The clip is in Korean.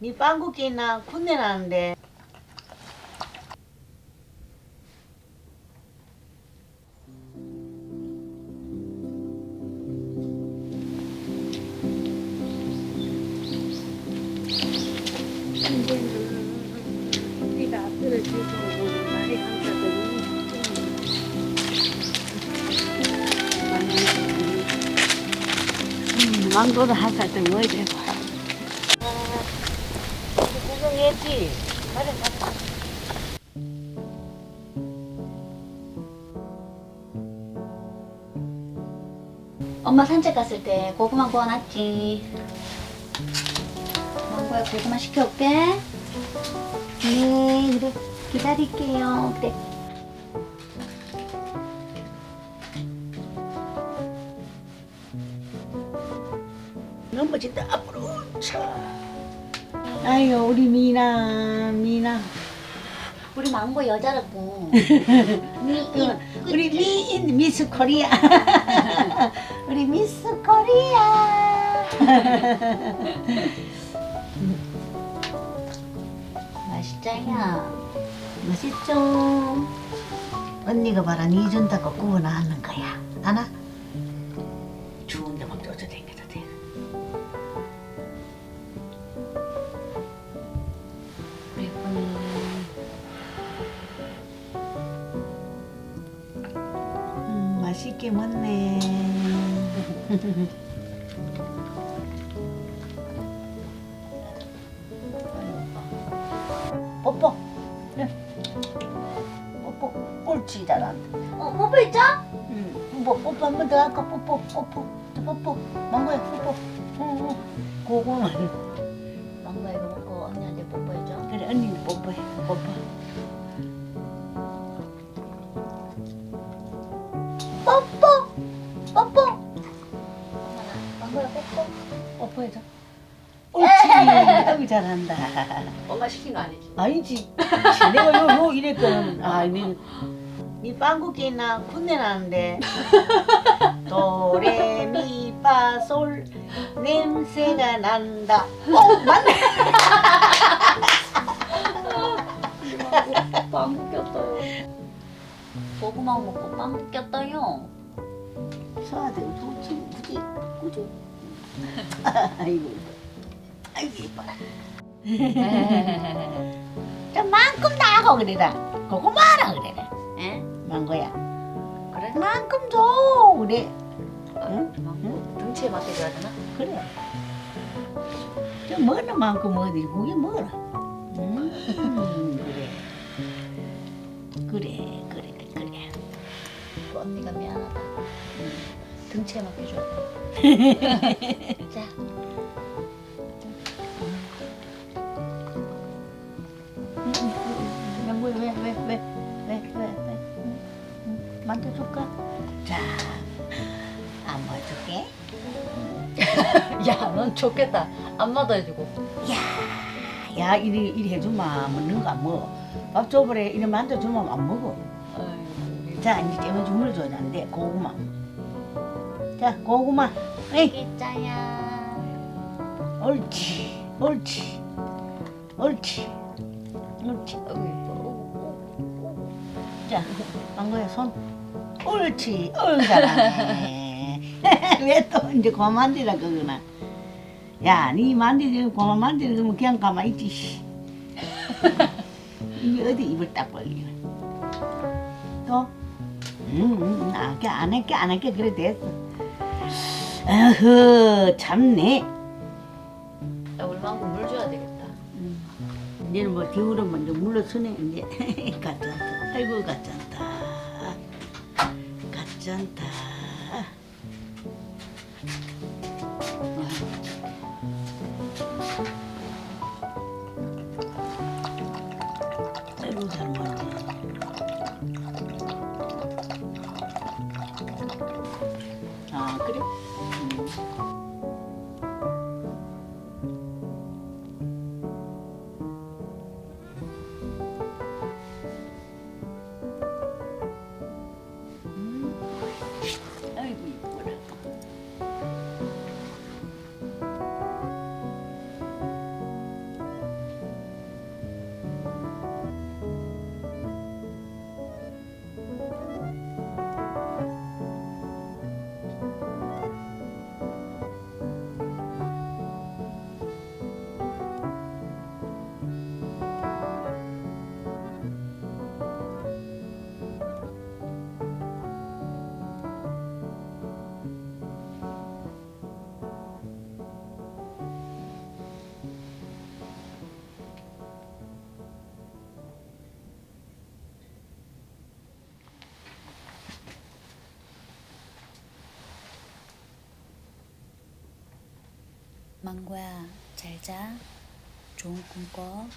니 빵국기나 군내 나는데 이제는 우리가 떨어지고 날이 한가더니 음, 망고도 한살더 먹어야 되고 구경 했지? 가자 가자 엄마 산책 갔을 때 고구마 구워놨지. 망고야 고구마 시켜올게. 네, 그래. 기다릴게요. 그래. 넘어진다 앞으로 차 아이고 우리 미나 미나. 우리 망고 여자라고. 그, 우리 미인 미스 코리아. 우리 미스 코리아. 맛있자야. 맛있죠? 언니가 봐라 니 준다고 구워 나왔는 거야. 하나 맛있게 먹네 뽀뽀 네. 뽀뽀 옳지 잘한다 어, 뽀뽀했죠? 응. 뽀뽀 뽀뽀 한 번 더 할까 뽀뽀 뽀뽀 또 뽀뽀 망고야 뽀뽀 응, 응. 고구마 망고야 이거 먹고 언니한테 뽀뽀해줘. 그래 언니도 뽀뽀해 뽀뽀 뽀뽀 뽀뽀. 엄마나 망고야 뽀뽀. 뽀뽀해줘. 옳지. 아이고 잘한다. 엄마 시킨 거 아니지? 아니지. 내가 요, 요 이랬거든 아니 니 빵국기 나 군내 나는데. 도레미파솔 냄새가 난다. 어 맞네 고구마 먹고 빵 꼈어요. 소아들 좋지 굳이 굳이 아이고. 아이고 이뻐라. 좀 만큼 나고 그래라. 고구마라 그래라. 에? 망고야. 그래? 만큼 줘 그래. 응? 망고. 등치에 맞게 줘야 되나? 그래. 저 먹는 만큼 어디 그게 뭐라. 음, 그래 그래 언니가 미안하다. 등치에 맞게 줘. 자, 망고야 왜 왜 왜 왜 왜왜? 만져줄까? 자안 먹어줄게. 야, 넌 좋겠다. 안마도 해주고. 야 이리 이리 해주면 먹는 거안 먹어 밥 줘버려. 이리 만져주면 안 먹어 자 이제 째면 주물러 줘야 되는데 고구마. 자 고구마. 에이. 깨짜야. 옳지 옳지 옳지 옳지. 자 망고야 손. 옳지 어이 잘하네. 왜또 이제 고만 만지라 그거나? 야니 만지지 고만 만지는 거면 그냥 가만히 있지 씨. 이게 어디 입을 딱 벌리냐. 또 음, 음, 아, 그안 할게, 안 할게, 그래, 됐어. 어허, 참네. 야, 우리 망고 물 줘야 되겠다. 이제는 뭐, 뒤로 먼저 물러서네, 이제. 가짠다. 아이고, 가짠다. 가짠다. 아, 망고야 잘 자. 좋은 꿈 꿔.